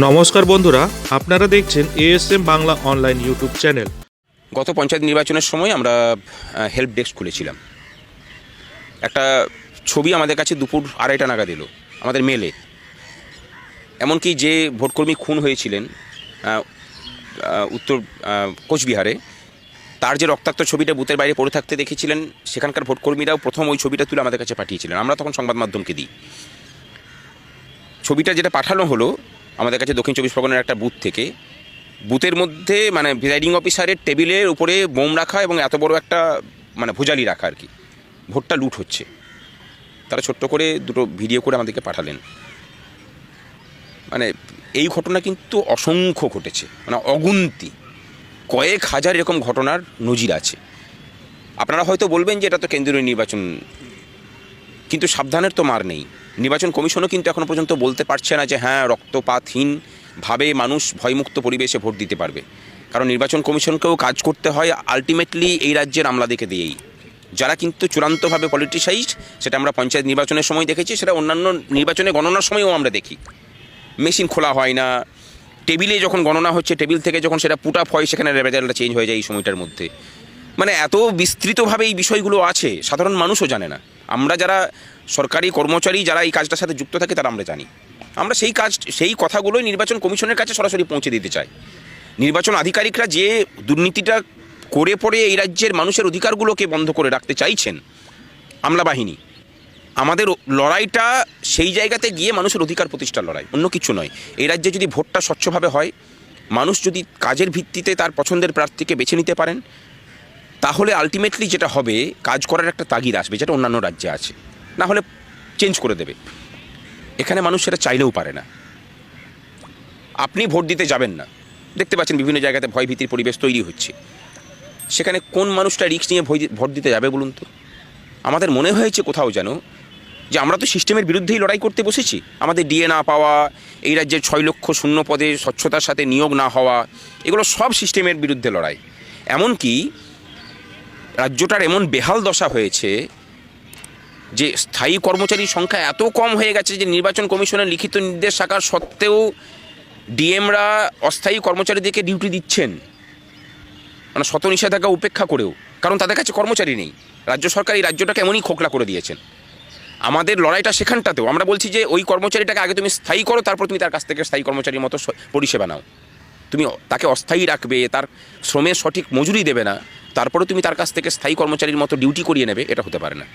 নমস্কার বন্ধুরা, আপনারা দেখছেন ASM Bangla online YouTube channel গত পঞ্চায়েত নির্বাচনের সময় আমরা হেল্প ডেস্ক খুলেছিলাম। একটা ছবি আমাদের কাছে দুপুর আড়াইটা নাগাদ এলো, আমাদের মেলে এমনকি যে ভোটকর্মী খুন হয়েছিলেন উত্তর কোচবিহারে, তার যে রক্তাক্ত ছবিটা বুথের বাইরে পড়ে থাকতে দেখেছিলেন, সেখানকার ভোটকর্মীরাও প্রথম ওই ছবিটা তুলে আমাদের কাছে পাঠিয়েছিলেন। আমরা তখন সংবাদ মাধ্যমকে দিই। ছবিটা যেটা পাঠানো হলো আমাদের কাছে দক্ষিণ চব্বিশ পরগনার একটা বুথ থেকে। বুথের মধ্যে মানে প্রিসাইডিং অফিসারের টেবিলের উপরে বোম রাখা এবং এত বড় একটা মানে ভোজালি রাখা আর কি। ভোটটা লুট হচ্ছে। তারা ছোট্ট করে দুটো ভিডিও করে আমাদেরকে পাঠালেন। মানে এই ঘটনা কিন্তু অসংখ্য ঘটেছে। মানে অগুন্তি। কয়েক হাজার এরকম ঘটনার নজির আছে। আপনারা হয়তো বলবেন যে এটা তো কেন্দ্রীয় নির্বাচন, কিন্তু সাবধানের তো মার নেই। নির্বাচন কমিশনও কিন্তু এখনও পর্যন্ত বলতে পারছে না যে হ্যাঁ রক্তপাতহীনভাবে মানুষ ভয়মুক্ত পরিবেশে ভোট দিতে পারবে। কারণ নির্বাচন কমিশনকেও কাজ করতে হয় আলটিমেটলি এই রাজ্যের আমলাদেরকে দিয়েই। যারা কিন্তু চূড়ান্তভাবে পলিটিসাইজ সেটা আমরা পঞ্চায়েত নির্বাচনের সময় দেখেছি, সেটা অন্যান্য নির্বাচনে গণনার সময়ও আমরা দেখি। মেশিন খোলা হয় না, টেবিলে যখন গণনা হচ্ছে, টেবিল থেকে যখন সেটা পুট আপ হয়, সেখানে রেজাল্টটা চেঞ্জ হয়ে যায় এই সময়টার মধ্যে। মানে এত বিস্তৃতভাবে এই বিষয়গুলো আছে, সাধারণ মানুষও জানে না। আমরা যারা সরকারি কর্মচারী যারা এই কাজটার সাথে যুক্ত থাকে তারা আমরা জানি। আমরা সেই কাজ, সেই কথাগুলোই নির্বাচন কমিশনের কাছে সরাসরি পৌঁছে দিতে চাই। নির্বাচন আধিকারিকরা যে দুর্নীতিটা করে পড়ে এই রাজ্যের মানুষের অধিকারগুলোকে বন্ধ করে রাখতে চাইছেন, আমলা বাহিনী, আমাদের লড়াইটা সেই জায়গাতে গিয়ে মানুষের অধিকার প্রতিষ্ঠার লড়াই, অন্য কিছু নয়। এই রাজ্যে যদি ভোটটা স্বচ্ছভাবে হয়, মানুষ যদি কাজের ভিত্তিতে তার পছন্দের প্রার্থীকে বেছে নিতে পারেন তাহলে আলটিমেটলি যেটা হবে, কাজ করার একটা তাগিদ আসবে, যেটা অন্যান্য রাজ্যে আছে। না হলে চেঞ্জ করে দেবে। এখানে মানুষ সেটা চাইলেও পারে না। আপনি ভোট দিতে যাবেন না। দেখতে পাচ্ছেন বিভিন্ন জায়গাতে ভয় ভীতির পরিবেশ তৈরি হচ্ছে। সেখানে কোন মানুষটা রিস্ক নিয়ে ভোট দিতে যাবে বলুন তো? আমাদের মনে হয়েছে কোথাও যেন যে আমরা তো সিস্টেমের বিরুদ্ধেই লড়াই করতে বসেছি। আমাদের ডিএ না পাওয়া, এই রাজ্যের ছয় লক্ষ শূন্য পদে স্বচ্ছতার সাথে নিয়োগ না হওয়া, এগুলো সব সিস্টেমের বিরুদ্ধে লড়াই। এমনকি রাজ্যটার এমন বেহাল দশা হয়েছে যে স্থায়ী কর্মচারীর সংখ্যা এত কম হয়ে গেছে যে নির্বাচন কমিশনের লিখিত নির্দেশ থাকার সত্ত্বেও ডিএমরা অস্থায়ী কর্মচারীদেরকে ডিউটি দিচ্ছেন। মানে শত নিষেধাজ্ঞা উপেক্ষা করেও। কারণ তাদের কাছে কর্মচারী নেই। রাজ্য সরকার এই রাজ্যটাকে এমনই খোকলা করে দিয়েছেন। আমাদের লড়াইটা সেখানটাতেও। আমরা বলছি যে ওই কর্মচারীটাকে আগে তুমি স্থায়ী করো, তারপর তুমি তার কাছ থেকে স্থায়ী কর্মচারীর মতো পরিষেবা নাও। তুমি তাকে অস্থায়ী রাখবে, তার শ্রমের সঠিক মজুরি দেবে না তারপরে তুমি তার কাছ থেকে স্থায়ী কর্মচারীর মতো ডিউটি করিয়ে নেবে, এটা হতে পারে না।